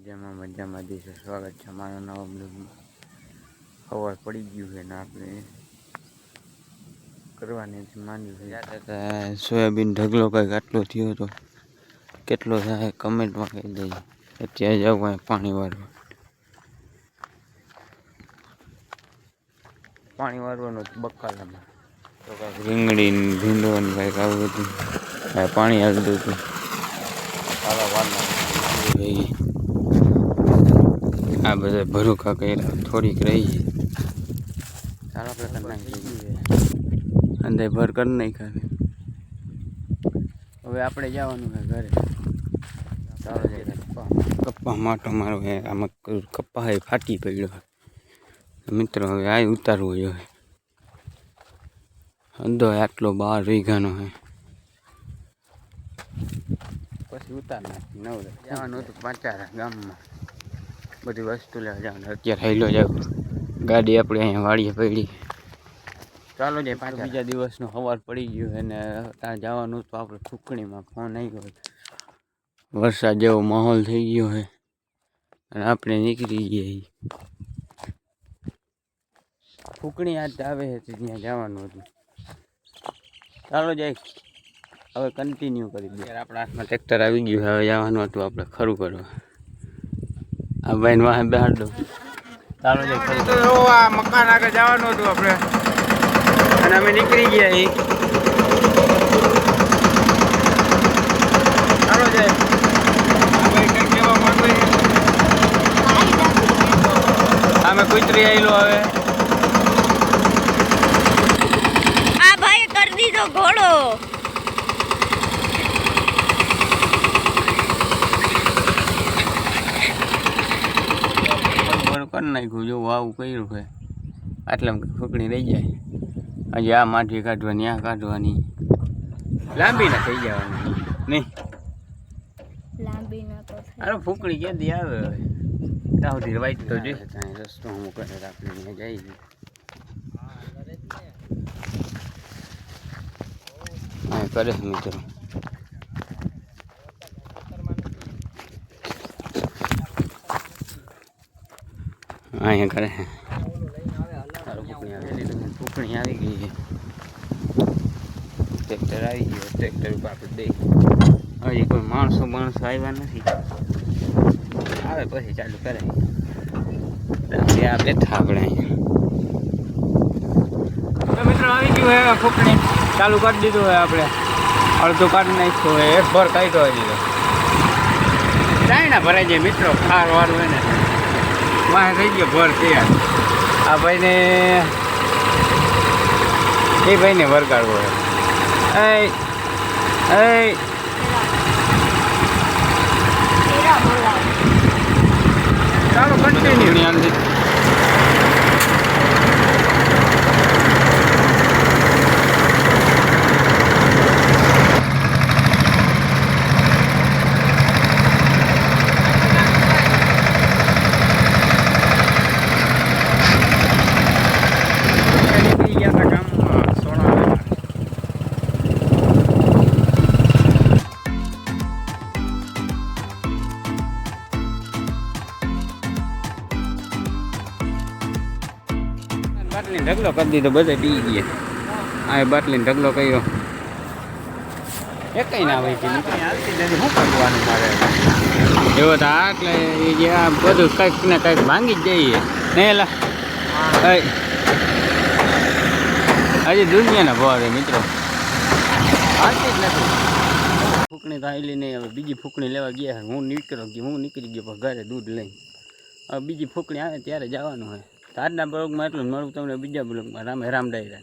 મજામાં મજામાં દેશો સ્વાગત છે મારા નવા બ્લોગમાં ખબર પડી ગયું છે ને આપણે કરવાની માંડ્યું છે. સોયાબીન ઢગલો કંઈક આટલો થયો હતો. કેટલો થાય કમેન્ટમાં કહી દઈએ. અત્યારે જાવ કાંઈ પાણી વાળવા પાણી વાળવાનું બકાલામાં. તો કાંઈક રીંગણી ને ભીંડો ને કાંઈક આવું હતું. પાણી હાલતું હતું. સારા વારના આ બધા ભરૂખા કર્યા. થોડીક રહી સારા પ્રકાર નાખી અંદર ભર કરી નાખ્યા હવે આપણે જવાનું છે ઘરે. ચાલો જઈએ. કપ્પા. માટો મારો આમાં કપ્પા એ ફાટી પડ્યો મિત્રો હવે આ ઉતારવો જોઈએ અંધો આટલો બાર વીઘાનો હે. પછી ઉતાર નાખી નવ જવાનું હતું પાંચારા ગામમાં. બધી વસ્તુ લેવા જવાનું. અત્યારે હાઈલો જાવ ગાડી આપણે અહીંયા વાડીએ પડી. ચાલો જાય પાછા. બીજા દિવસનો સવાર પડી ગયો અને ત્યાં જવાનું તો આપણે ફૂકણીમાં ફોન આવી ગયો વરસાદ જેવો માહોલ થઈ ગયો છે. અને આપણે નીકળી ગયા ફૂકણી આજ આવે છે ત્યાં જવાનું હતું. ચાલો જાય હવે કન્ટિન્યુ કરી દઈએ. આપણા હાથમાં ટ્રેક્ટર આવી ગયું હવે જવાનું હતું આપણે ખરું કરવા. આ ભાઈને વાહે બેહાડ. દો ચાલો ખરું તો આ મકાન આગળ જવાનું હતું આપણે. અને અમે નીકળી ગયા એ ચાલો જાય અમે કુતરી આવેલો હવે આ ભાઈ કરી દીધો ઘોડો બરોબર કરી નાખ્યું. જો આવું કર્યું છે. આટલા ફૂકણી રહી જાય. હજી આ માટી કાઢવાની આ કાઢવાની. લાંબી ના થઈ જવાની. નહીં. લાંબી ન તો અરે ફૂકણી ક્યાંથી આવે હવે? ત્યાં સુધી વાઈટ તો જોઈ ત્યાં રસ્તો હું કરે આપણે જાય હા કરે મિત્રો. અહીંયા કરે છે આવેલી તો આવી ગઈ છે ટ્રેક્ટર આવી ગયો. ટ્રેક્ટર ઉપર આપણે દઈ હજી કોઈ માણસો માણસો આવ્યા નથી. આવે પછી ચાલુ કરે. આપણે આ બેઠા આપણે અહીંયા મિત્રો આવી ગયું હે ફૂકણી. ચાલુ કરી દીધું હોય આપણે. અડધું કાઢી નાખ્યું હોય એક ભર કાઢ્યો હોય દીધો ચાયણા ભરાઈ જાય મિત્રો. ખાર વાર હોય ને વાહ થઈ ગયો ભર તૈયાર આ ભાઈને એ ભાઈને વરગાડવો એ ચાલો કન્ટિન્યુ બાટલીને ઢગલો કરી દીધો બધા પી ગયા. આ બાટલીને ઢગલો કર્યો. એકઈ ના હોય કે શું કરવાનું મારે? એવો તો આટલે એ જે આ બધું કંઈક ને કંઈક ભાંગી જ જઈએ. નહીં એલા હજી દુનિયાના ભાવ મિત્રો. હાલતી જ નથી. ફૂકણી તો આવેલી નહીં હવે બીજી ફૂકણી લેવા ગયા હું નીકળ્યો હું નીકળી ગયો ઘરે દૂધ લઈને. હવે બીજી ફૂકણી આવે ત્યારે જવાનું હોય. આજના બ્લોગમાં એટલું મળું તમને બીજા બ્લોગમાં રામ રામ ડાયરા